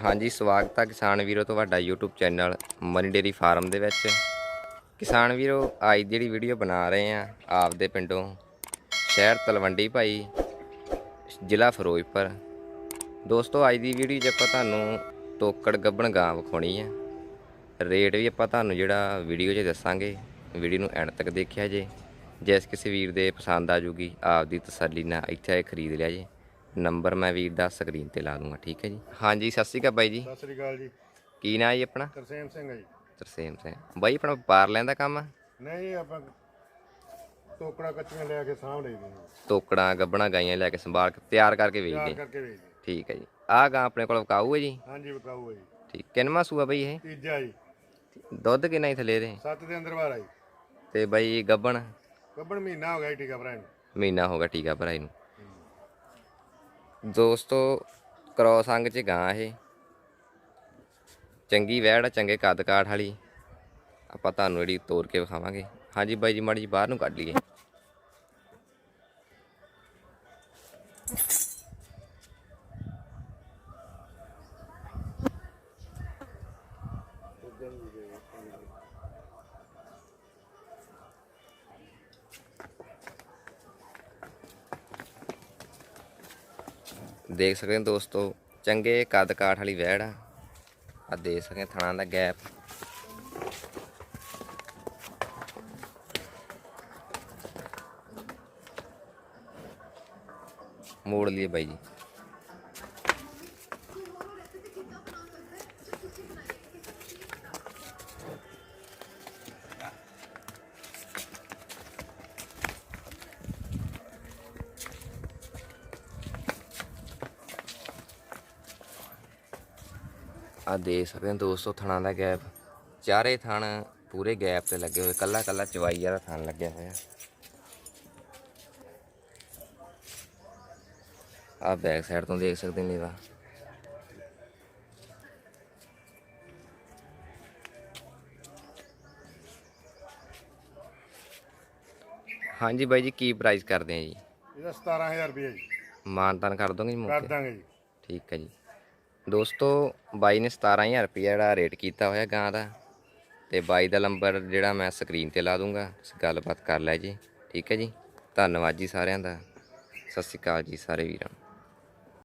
ਹਾਂਜੀ, ਸਵਾਗਤ ਹੈ ਕਿਸਾਨ ਵੀਰੋ ਤੁਹਾਡਾ YouTube channel Mani dairy farm ਦੇ ਵਿੱਚ। ਕਿਸਾਨ ਵੀਰੋ, ਅੱਜ ਦੀ ਜਿਹੜੀ ਵੀਡੀਓ ਬਣਾ ਰਹੇ ਆ ਆਪਦੇ ਪਿੰਡੋਂ ਸ਼ਹਿਰ ਤਲਵੰਡੀ ਭਾਈ, ਜ਼ਿਲ੍ਹਾ ਫਿਰੋਜ਼ਪੁਰ। ਦੋਸਤੋ, ਅੱਜ ਦੀ ਵੀਡੀਓ 'ਚ ਆਪਾਂ ਤੁਹਾਨੂੰ ਤੋਕੜ ਗੱਬਣ ਗਾਂ ਵਿਖਾਉਣੀ ਆ। ਰੇਟ ਵੀ ਆਪਾਂ ਤੁਹਾਨੂੰ ਜਿਹੜਾ ਵੀਡੀਓ 'ਚ ਦੱਸਾਂਗੇ, ਵੀਡੀਓ ਨੂੰ ਐਂਡ ਤੱਕ ਦੇਖਿਆ ਜੇ। ਜਿਸ ਕਿਸੇ ਵੀਰ ਦੇ ਪਸੰਦ ਆ ਜੂਗੀ, ਆਪਦੀ ਤਸੱਲੀ ਨਾਲ ਇੱਥੇ ਆਏ ਖਰੀਦ ਲਿਆ ਜੇ। ਨੰਬਰ ਮੈਂ ਵੀਰ ਦਾ ਸਕਰੀਨ ਤੇ ਲਾ ਦੂੰਗਾ ਠੀਕ ਹੈ ਜੀ? ਹਾਂਜੀ ਸਤਿ ਸ਼੍ਰੀ ਅਕਾਲ ਬਾਈ ਜੀ। ਸਤਿ ਸ੍ਰੀ ਅਕਾਲ ਜੀ। ਕੀ ਨਾਂ ਜੀ ਆਪਣਾ? ਤਰਸੇਮ ਸਿੰਘ ਹੈ ਜੀ। ਤਰਸੇਮ ਸਿੰਘ। ਬਾਈ ਆਪਣਾ ਵਪਾਰ ਲੈਂਦਾ ਕੰਮ ਆ? ਨਹੀਂ ਆਪਾਂ ਟੋਕੜਾ ਕੱਚੀਆਂ ਲਿਆ ਕੇ ਸਾਂਭ ਲਈ ਦੀਆਂ ਤੋਕੜਾਂ ਗੱਬਣਾ ਗਾਈਆਂ ਲੈ ਕੇ ਸੰਭਾਲ ਕੇ ਤਿਆਰ ਕਰਕੇ ਤਿਆਰ ਵੇਚਦੇ ਕਰਕੇ ਵੇਚਦੇ। ਠੀਕ ਹੈ ਜੀ। ਆਹ ਗਾਂ ਆਪਣੇ ਕੋਲ ਵਿਕਾਊ ਹੈ ਜੀ? ਹਾਂਜੀ ਵਿਕਾਊ ਹੈ ਜੀ। ਠੀਕ। ਕਿੰਨਵਾਂ ਸੂਆ ਬਈ ਇਹ? ਤੀਜਾ ਜੀ। ਦੁੱਧ ਕਿੰਨਾ ਹੀ ਥੱਲੇ ਦੇ? ਸੱਤ ਦੇ ਅੰਦਰ ਵਾਰ ਆਈ ਤੇ ਬਾਈ ਗੱਬਣ? ਕੱਬਣ ਮਹੀਨਾ ਹੋ ਗਿਆ ਜੀ ਟੀਕਾ ਭਰਾ ਨੂੰ। ਮਹੀਨਾ ਹੋ ਗਿਆ ਟੀਕਾ ਭਰਾਈ ਨੂੰ। ਦੋਸਤੋ ਕ੍ਰੋਸ ਅੰਗ ਚ ਗਾਂ ਇਹ। ਚੰਗੀ ਵੈੜ ਆ, ਚੰਗੇ ਕੱਦ ਕਾਠ ਵਾਲੀ। ਆਪਾਂ ਤੁਹਾਨੂੰ ਜਿਹੜੀ ਤੋੜ ਕੇ ਵਿਖਾਵਾਂਗੇ। ਹਾਂਜੀ ਬਾਈ ਜੀ ਮਾੜੀ ਜੀ ਬਾਹਰ ਨੂੰ ਕੱਢ ਲਈਏ। ਦੇਖ ਸਕਦੇ ਹੋ ਦੋਸਤੋ, ਚੰਗੇ ਕੱਦ ਕਾਠ ਵਾਲੀ ਵੈੜ ਆ। ਆ ਦੇਖ ਸਕਦੇ ਹੋ ਥਣਾ ਦਾ ਗੈਪ। ਮੋੜ ਲਈਏ ਬਾਈ ਜੀ। ਆ ਦੇਖ ਸਕਦੇ ਹੋ ਦੋਸਤੋ ਥਣਾ ਦਾ ਗੈਪ। ਚਾਰੇ ਥਣ ਪੂਰੇ ਗੈਪ ਤੇ ਲੱਗੇ ਹੋਏ ਕੱਲਾ ਕੱਲਾ ਚਵਾਈ ਵਾਲਾ ਥਣ ਲੱਗਿਆ ਹੋਇਆ। ਆ ਬੈਕ ਸਾਈਡ ਤੋਂ ਦੇਖ ਸਕਦੇ ਨੇ ਵਾ ਹਾਂਜੀ ਬਾਈ ਜੀ ਕੀ ਪ੍ਰਾਈਸ ਕਰਦੇ ਆ ਜੀ? ਇਹਦਾ 17000 ਰੁਪਏ ਜੀ। ਮਾਨਤਾਨ ਕਰ ਦੋਗੇ ਜੀ ਕਰ ਮੌਕੇ ਦਾਂਗੇ ਜੀ। ਠੀਕ ਹੈ ਜੀ। ਦੋਸਤੋ, ਬਾਈ ਨੇ 17000 ਰੁਪਏ ਜਿਹੜਾ ਰੇਟ ਕੀਤਾ ਹੋਇਆ ਗਾਂ ਦਾ ਤੇ ਬਾਈ ਦਾ ਨੰਬਰ ਜਿਹੜਾ ਮੈਂ ਸਕਰੀਨ ਤੇ ਲਾ ਦੂੰਗਾ ਤੁਸੀਂ ਗੱਲਬਾਤ ਕਰ ਲੈ ਜੀ। ਠੀਕ ਹੈ ਜੀ? ਧੰਨਵਾਦ ਜੀ ਸਾਰਿਆਂ ਦਾ। ਸਤਿ ਸ਼੍ਰੀ ਅਕਾਲ ਜੀ ਸਾਰੇ ਵੀਰਾਂ